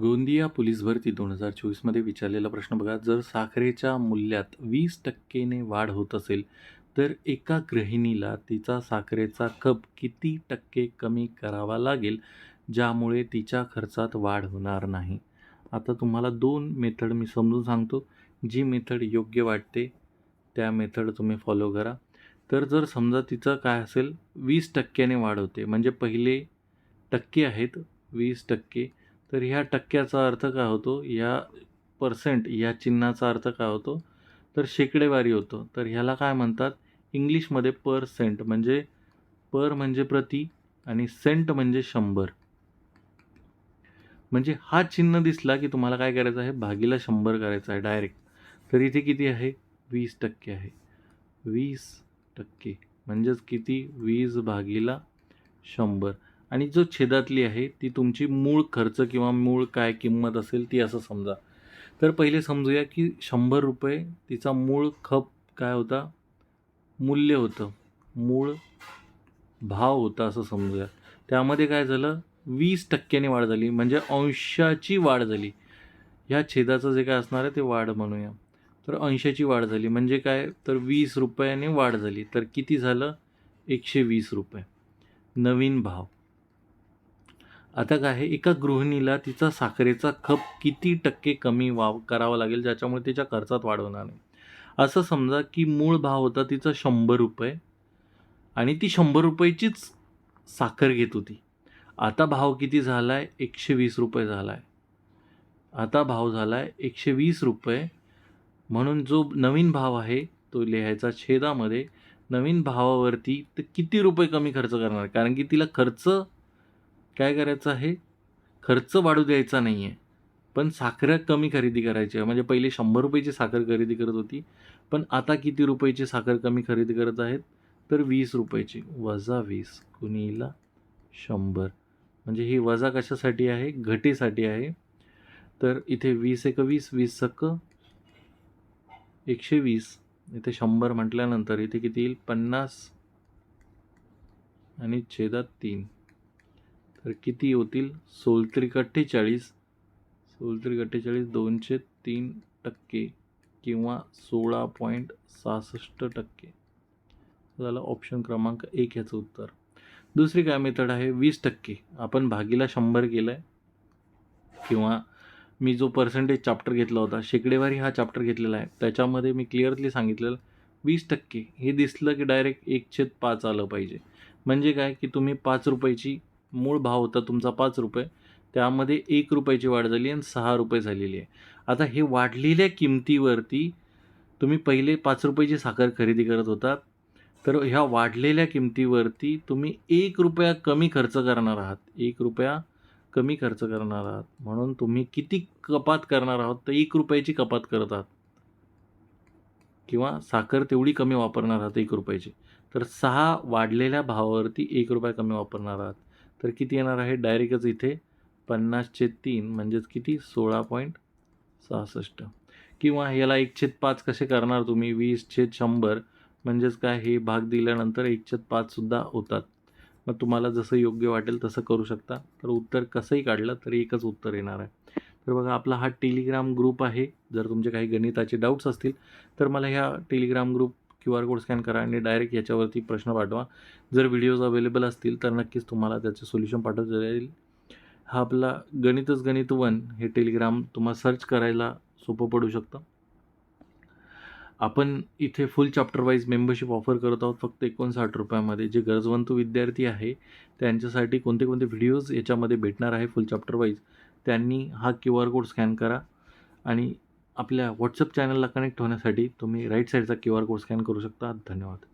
Gondia police भरती दोन हजार चोवीसमध्ये विचारलेला प्रश्न बघा जर साखरेच्या मूल्यात वीस टक्केने वाढ होत असेल तर एका गृहिणीला तिचा साखरेचा कप किती टक्के कमी करावा लागेल ज्यामुळे तिच्या खर्चात वाढ होणार नाही? आता तुम्हाला दोन मेथड मी समजून सांगतो. जी मेथड योग्य वाटते त्या मेथड तुम्ही फॉलो करा. तर जर समजा तिचं काय असेल वीस टक्क्याने वाढ होते म्हणजे पहिले टक्के आहेत वीस टक्के. तर ह्या टक्क्याचा अर्थ काय होतो? या पर्सेंट या चिन्हाचा अर्थ काय होतो? तर शेकडेवारी होतो. तर ह्याला काय म्हणतात? इंग्लिशमध्ये पर सेंट म्हणजे पर म्हणजे प्रति आणि सेंट म्हणजे शंभर. म्हणजे हा चिन्ह दिसला की तुम्हाला काय करायचं आहे? भागीला शंभर करायचं आहे डायरेक्ट तर इथे किती आहे? वीस टक्के आहे. वीस टक्के म्हणजेच किती? वीस भागीला शंभर. आणि जो छेदातली आहे ती तुमची मूळ खर्च किंवा मूळ काय किंमत असेल ती असं समजा. तर पहिले समजूया की शंभर रुपये तिचा मूळ खप काय होता? मूल्य होतं. मूळ भाव होता असं समजूया. त्यामध्ये काय झालं? वीस टक्क्याने वाढ झाली. म्हणजे अंशाची वाढ झाली. ह्या छेदाचं जे काय असणार आहे ते वाढ म्हणूया. तर अंशाची वाढ झाली. म्हणजे काय? तर वीस रुपयाने वाढ झाली. तर किती झालं? एकशे वीस रुपये. नवीन भाव. आता काय आहे एका गृहिणीला तिचा साखरेचा खप किती टक्के कमी वाव करावा लागेल ज्याच्यामुळे तिच्या खर्चात वाढ होणार नाही? असं समजा की मूळ भाव होता तिचा शंभर रुपये आणि ती शंभर रुपयाचीच साखर घेत होती. आता भाव किती झाला आहे एकशे वीस रुपये झाला आहे आता भाव झाला आहे एकशे वीस रुपये. म्हणून जो नवीन भाव आहे तो लिहायचा छेदामध्ये नवीन भावावरती तर किती रुपये कमी खर्च करणार? कारण की तिला खर्च काय करायचं आहे? खर्च वाढू द्यायचा नाही आहे पण साखर कमी खरेदी करायची आहे. म्हणजे पहिले शंभर रुपयाची साखर खरेदी करत होती. पण आता किती रुपयाची साखर कमी खरेदी करत आहेत? तर वीस रुपयाची. वजा वीस कुणीला शंभर. म्हणजे ही वजा कशासाठी आहे? घटीसाठी आहे. तर इथे वीस एक वीस वीस सक एकशे वीस. इथे शंभर म्हटल्यानंतर इथे किती येईल? पन्नास आणि छेदात तीन. तर किती होतील? सोलत्रिक अठ्ठेचाळीस सोलत्रिक अठ्ठेचाळीस दोनशे तीन टक्के किंवा सोळा पॉईंट सहासष्ट टक्के. झालं ऑप्शन क्रमांक एक ह्याचं उत्तर. दुसरी काय मेथड आहे? वीस टक्के. आपण भागीला शंभर केलं आहे किंवा मी जो पर्सेंटेज चॅप्टर घेतला होता शेकडेवारी हा चॅप्टर घेतलेला आहे. त्याच्यामध्ये मी क्लिअरली सांगितलेलं वीस टक्के. हे दिसलं की डायरेक्ट एक छेद पाच आलं पाहिजे. म्हणजे काय? की तुम्ही पाच रुपयाची मूळ भाव होता तुमचा पाच रुपये. त्यामध्ये एक रुपयाची वाढ झाली आणि सहा रुपये झालेली आहे. आता हे वाढलेल्या किमतीवरती तुम्ही पहिले पाच रुपयाची साखर खरेदी करत होतात तर ह्या वाढलेल्या किमतीवरती तुम्ही एक रुपया कमी खर्च करणार आहात. एक रुपया कमी खर्च करणार आहात. म्हणून तुम्ही किती कपात करणार आहात तर एक रुपयाची कपात करत आहात. किंवा साखर तेवढी कमी वापरणार आहात एक रुपयाची. तर सहा वाढलेल्या भावावरती एक रुपया कमी वापरणार आहात. तर किती येणार आहे? डायरेक्टच इथे पन्नासचे तीन म्हणजेच किती? सोळा पॉईंट सहासष्ट. किंवा याला एक छेद पाच कसे करणार तुम्ही? वीस छेद शंभर म्हणजेच काय? हे भाग दिल्यानंतर एक छेद पाचसुद्धा होतात. मग तुम्हाला जसं योग्य वाटेल तसं करू शकता. तर उत्तर कसंही काढलं तरी एकच उत्तर येणार आहे. तर बघा आपला हा टेलिग्राम ग्रुप आहे. जर तुमचे काही गणिताचे डाऊट्स असतील तर मला ह्या Telegram group Q R code scan करा आणि डायरेक्ट याच्यावरती प्रश्न पाठवा. जर व्हिडिओज अवेलेबल असतील तर नक्कीच तुम्हाला त्याचे सोल्युशन पाठवता येईल. हा आपला गणितच गणित वन हे टेलिग्राम तुम्हाला सर्च करायला सोपं पडू शकतं. आपण इथे full chapter wise membership offer करत आहोत फक्त एकोणसाठ रुपयामध्ये. जे गरजवंत विद्यार्थी आहे त्यांच्यासाठी कोणते कोणते व्हिडिओज याच्यामध्ये भेटणार आहे फुल चॅप्टर वाईज त्यांनी हा क्यू आर कोड स्कॅन करा. आणि आपल्या व्हॉट्सअप चॅनलला कनेक्ट होण्यासाठी तुम्ही राईट साईडचा क्यू आर कोड स्कॅन करू शकता. धन्यवाद.